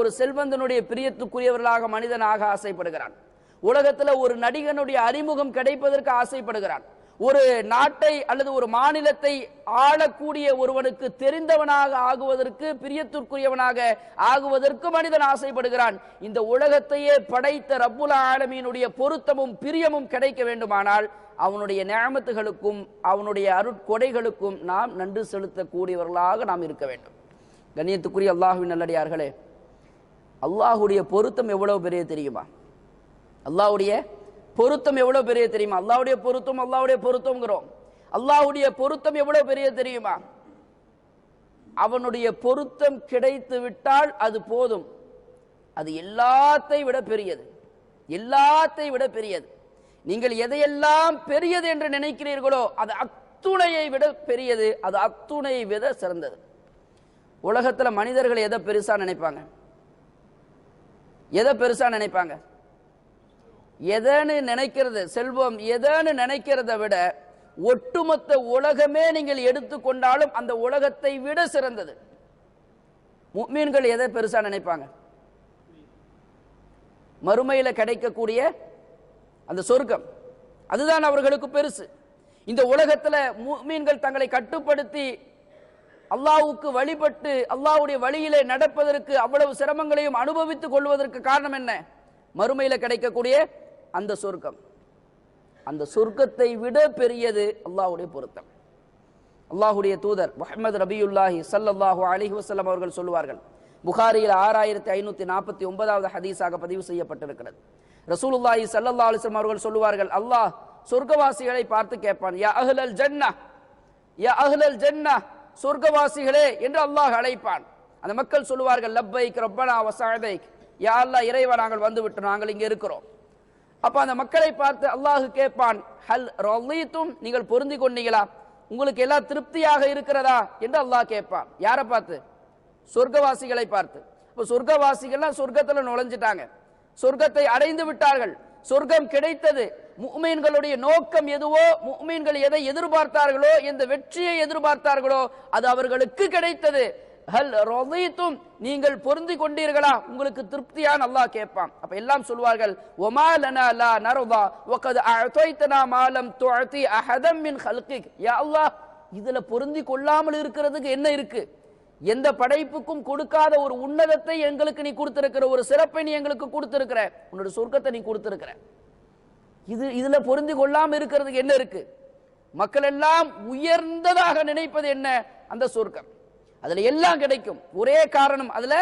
ஒரு செல்வந்தனுடைய பிரியத்துக்குரியவர்களாக மனிதனாக ஆசைப்படுகிறான். உலகத்துல ஒரு நடிகனுடைய அறிமுகம் கிடைப்பதற்கு ஆசைப்படுகிறான். ஒரு நாட்டை அல்லது ஒரு மாநிலத்தை ஆளக்கூடிய ஒருவனுக்கு தெரிந்தவனாக ஆகுவதற்கு பிரியத்திற்குரியவனாக ஆகுவதற்கு மனிதன் ஆசைப்படுகிறான். இந்த உலகத்தையே படைத்த ரப்புல் ஆலமீனுடைய பொருத்தமும் பிரியமும் கிடைக்க வேண்டுமானால் அவனுடைய நியமத்துகளுக்கும் அவனுடைய அருட்கொடைகளுக்கும் நாம் நன்றி செலுத்தக்கூடியவர்களாக நாம் இருக்க வேண்டும். கண்ணியத்துக்குரிய அல்லாஹுவின் நல்லடியார்களே அல்லாஹுடைய பொருத்தம் எவ்வளவு பெரிய தெரியுமா? அல்லாஹுடைய பொருத்தம் எவ்வளவு பெரிய தெரியுமா? அல்லாவுடைய பொருத்தம் அல்லாஹுடைய பொருத்தம்ங்கிறோம். அல்லாஹுடைய பொருத்தம் எவ்வளவு பெரிய தெரியுமா? அவனுடைய பொருத்தம் கிடைத்து விட்டால் அது போதும். அது எல்லாத்தை விட பெரியது. எல்லாத்தை விட பெரியது. நீங்கள் எதையெல்லாம் பெரியது என்று நினைக்கிறீர்களோ அது அத்துணையை விட பெரியது. அது அத்துணையை விட சிறந்தது. உலகத்தில் மனிதர்கள் எதை பெருசாக நினைப்பாங்க? எதை பெருசாக நினைப்பாங்க? எதன்னு நினைக்கிறது செல்வம் எதன்னு நினைக்கிறத விட ஒட்டுமொத்த உலகமே நீங்கள் எடுத்துக்கொண்டாலும் அந்த உலகத்தை விட சிறந்தது. மீன்கள் எதை பெருசா நினைப்பாங்க? மறுமையில் கிடைக்கக்கூடிய அந்த சொர்க்கம். அதுதான் அவர்களுக்கு பெருசு. இந்த உலகத்துல மீன்கள் தங்களை கட்டுப்படுத்தி அல்லாவுக்கு வழிபட்டு அல்லாவுடைய வழியிலே நடப்பதற்கு அவ்வளவு சிரமங்களையும் அனுபவித்துக் கொள்வதற்கு காரணம் என்ன? மறுமையில கிடைக்கக்கூடிய அந்த சொர்க்கம். அந்த சொர்க்கத்தை விட பெரியது அல்லாஹுடைய பொருத்தம். அல்லாஹுடைய தூதர் முகமது ரபியுல்லாஹி சல்லாஹூ அலிஹி வஸல்லம் அவர்கள் சொல்லுவார்கள் புகாரியில் ஆறாயிரத்தி ஐநூத்தி நாற்பத்தி ஒன்பதாவது ஹதீஸாக பதிவு செய்யப்பட்டிருக்கிறது. ரசூலுல்லாஹி ஸல்லல்லாஹு அலிஸ்லம் அவர்கள் சொல்லுவார்கள் அல்லாஹ் சொர்க்கவாசிகளை பார்த்து கேட்பான் யா அஹ்லல் ஜன்னா யா அஹ்லல் ஜன்னா சொர்க்கவாசிகளே என்று அல்லாஹ் அழைப்பான். அந்த மக்கள் சொல்லுவார்கள் லப்பைக் ரப்பனா வசஅதைக் யா அல்லா இறைவா நாங்கள் வந்து விட்டோம் நாங்கள் இங்கே இருக்கிறோம். அப்போ அந்த மக்களை பார்த்து அல்லாஹ் கேட்பான் ஹல் ரலீத்தும் நீங்கள் பொருந்தி கொண்டீங்களா? உங்களுக்கு எல்லாம் திருப்தியாக இருக்கிறதா? என்று அல்லாஹ் கேட்பான். யாரை பார்த்து? சொர்க்கவாசிகளை பார்த்து. இப்போ சொர்க்கவாசிகள்லாம் சொர்க்கத்துல நுழைஞ்சிட்டாங்க. சொர்க்கத்தை அடைந்து விட்டார்கள். சொர்க்கம் கிடைத்தது. முக்மீன்களுடைய நோக்கம் எதுவோ முக்மீன்கள் எதை எதிர்பார்த்தார்களோ எந்த வெற்றியை எதிர்பார்த்தார்களோ அது அவர்களுக்கு கிடைத்தது. ஹல் ரதீத்தும் நீங்கள் பொருந்தி கொண்டீர்களா? உங்களுக்கு திருப்தியான அல்லாஹ் கேட்பான். அப்ப எல்லாம் சொல்வார்கள் ஒமா லனா லா நரதா வகத் அஅதைதனா மாலம் துஅதி அஹதம் மின் ஹல்கிக். யா அல்லாஹ் இதுல பொருந்தி கொள்ளாமல் இருக்கிறதுக்கு என்ன இருக்கு? எந்த படைப்புக்கும் கொடுக்காத ஒரு உன்னதத்தை எங்களுக்கு நீ கொடுத்திருக்கிற ஒரு சிறப்பை நீ எங்களுக்கு கொடுத்திருக்கிற உன்னோட சொர்க்கத்தை நீ கொடுத்திருக்கிற. இது இதுல பொருந்தி கொள்ளாம இருக்கிறதுக்கு என்ன இருக்கு? மக்கள் எல்லாம் உயர்ந்ததாக நினைப்பது என்ன? அந்த சொர்க்கம். அதுல எல்லாம் கிடைக்கும். ஒரே காரணம் அதுல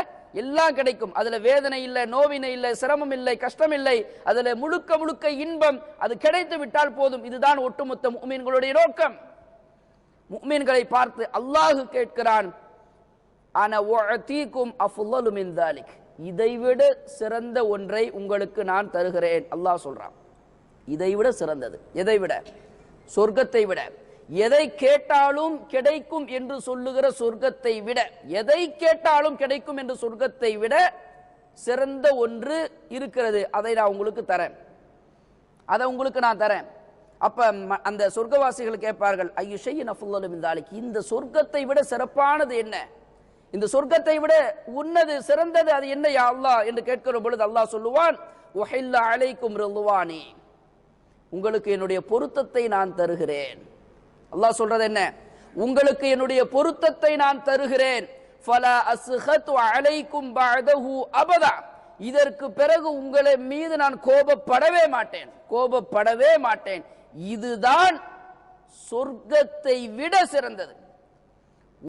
எல்லாம் கிடைக்கும். அதுல வேதனை இல்லை நோவினை இல்லை சிரமம் இல்லை கஷ்டம் இல்லை. அதுல முழுக்க முழுக்க இன்பம் அது கிடைத்து விட்டால் போதும். இதுதான் ஒட்டுமொத்த முஃமின்களுடைய நோக்கம். முஃமின்களை பார்த்து அல்லாஹ் கேட்கிறான் இதைவிட சிறந்த ஒன்றை உங்களுக்கு நான் தருகிறேன் அல்லாஹ் சொல்றான். இதைவிட சிறந்தது. எதை விட சொர்க்கத்தை விட எதை கேட்டாலும் கிடைக்கும் என்று சொல்லுகிற சொர்க்கத்தை விட எதை கேட்டாலும் கிடைக்கும் என்று சொர்க்கத்தை விட சிறந்த ஒன்று இருக்கிறது. அதை நான் உங்களுக்கு தரேன். அதை உங்களுக்கு நான் தரேன். அப்ப ம- அந்த சொர்க்கவாசிகள் கேட்பார்கள் ஐயுஷையின் அஃபுல்லலும் இந்த சொர்க்கத்தை விட சிறப்பானது என்ன? இந்த சொர்க்கத்தை விட உன்னது சிறந்தது அது என்ன யா அல்லாஹ் என்று கேட்கிற பொழுது அல்லாஹ் சொல்லுவான் உஹில்ல அலைக்கும் ரில்வானி உங்களுக்கு என்னுடைய பொருத்தத்தை நான் தருகிறேன். அல்லாஹ் சொல்றது என்ன? உங்களுக்கு என்னுடைய பொருத்தத்தை நான் தருகிறேன். ஃபலா அஸ்ஹத்து அலைக்கும் பஅதஹு அபதா. இதற்கு பிறகு உங்களை மீது நான் கோபப்படவே மாட்டேன். கோபப்படவே மாட்டேன். இதுதான் சொர்க்கத்தை விட சிறந்தது.